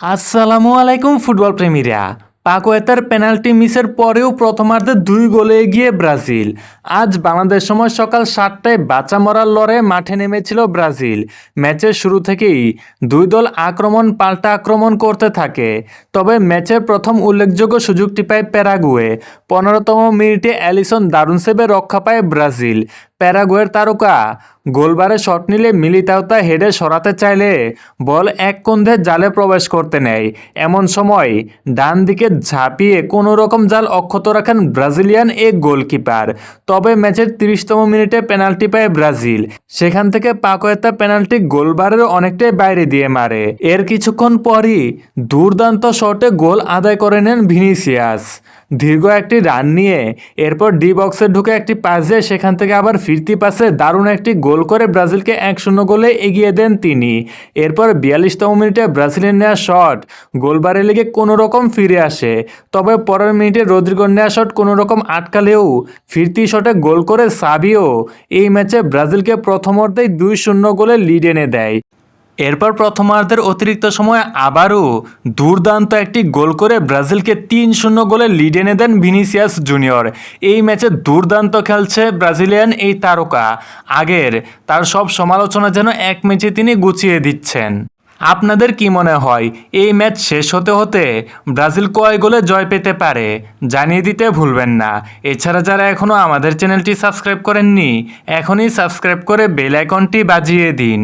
আসসালামু আলাইকুম football প্রেমীরা। পাকোয়েতার penalty মিসের পরেও প্রথমার্ধে দুই গোলে এগিয়ে ব্রাজিল। আজ বাংলাদেশ সময় সকাল সাতটায় বাঁচা মরার লড়ে মাঠে নেমেছিল ব্রাজিল। ম্যাচের শুরু থেকেই দুই দল আক্রমণ পাল্টা আক্রমণ করতে থাকে। তবে ম্যাচের প্রথম উল্লেখযোগ্য সুযোগটি পায় প্যারাগুয়ে পনেরোতম মিনিটে অ্যালিসন দারুণ সেবে রক্ষা পায় ব্রাজিল। প্যারাগুয়ের তারকা। গোলবারে শট নিলে মিলিতাওতা হেডে সরাতে চাইলে বল এক কন্ধে জালে প্রবেশ করতে নেয়। এমন সময় ডান দিকে ঝাঁপিয়ে কোনো রকম জাল অক্ষত রাখেন ব্রাজিলিয়ান এ গোলকিপার। তবে ম্যাচের তিরিশতম মিনিটে পেনাল্টি পায় ব্রাজিল। সেখান থেকে পাকোয়েতা পেনাল্টি গোলবারের অনেকটাই বাইরে দিয়ে মারে। এর কিছুক্ষণ পরই দুর্দান্ত শটে গোল আদায় করে নেন ভিনিসিয়াস। দীর্ঘ একটি রান নিয়ে এরপর ডি বক্সে ঢুকে একটি পাস দিয়ে সেখান থেকে আবার ফিরতি পাসে দারুণ একটি গোল করে ব্রাজিলকে এক শূন্য গোলে এগিয়ে দেন তিনি। এরপর বিয়াল্লিশতম মিনিটে ব্রাজিলের নেওয়া শট গোলবারের লিগে কোনো রকম ফিরে আসে, তবে পরের মিনিটে রদ্রিগোর নেওয়া শট কোনো রকম আটকালেও ফিরতি শটে গোল করে সাবিও এই ম্যাচে ব্রাজিলকে প্রথমার্ধেই দুই শূন্য গোলে লিড এনে দেয়। এরপর প্রথমার্ধের অতিরিক্ত সময় আবারও দুর্দান্ত একটি গোল করে ব্রাজিলকে তিন শূন্য গোলে লিড এনে দেন ভিনিসিয়াস জুনিয়র। এই ম্যাচে দুর্দান্ত খেলছে ব্রাজিলিয়ান এই তারকা। আগের তার সব সমালোচনা যেন এক ম্যাচে তিনি গুছিয়ে দিচ্ছেন। আপনাদের কি মনে হয়, এই ম্যাচ শেষ হতে হতে ব্রাজিল কয় গোলে জয় পেতে পারে? জানিয়ে দিতে ভুলবেন না। এছাড়া যারা এখনও আমাদের চ্যানেলটি সাবস্ক্রাইব করেননি, এখনই সাবস্ক্রাইব করে বেল আইকনটি বাজিয়ে দিন।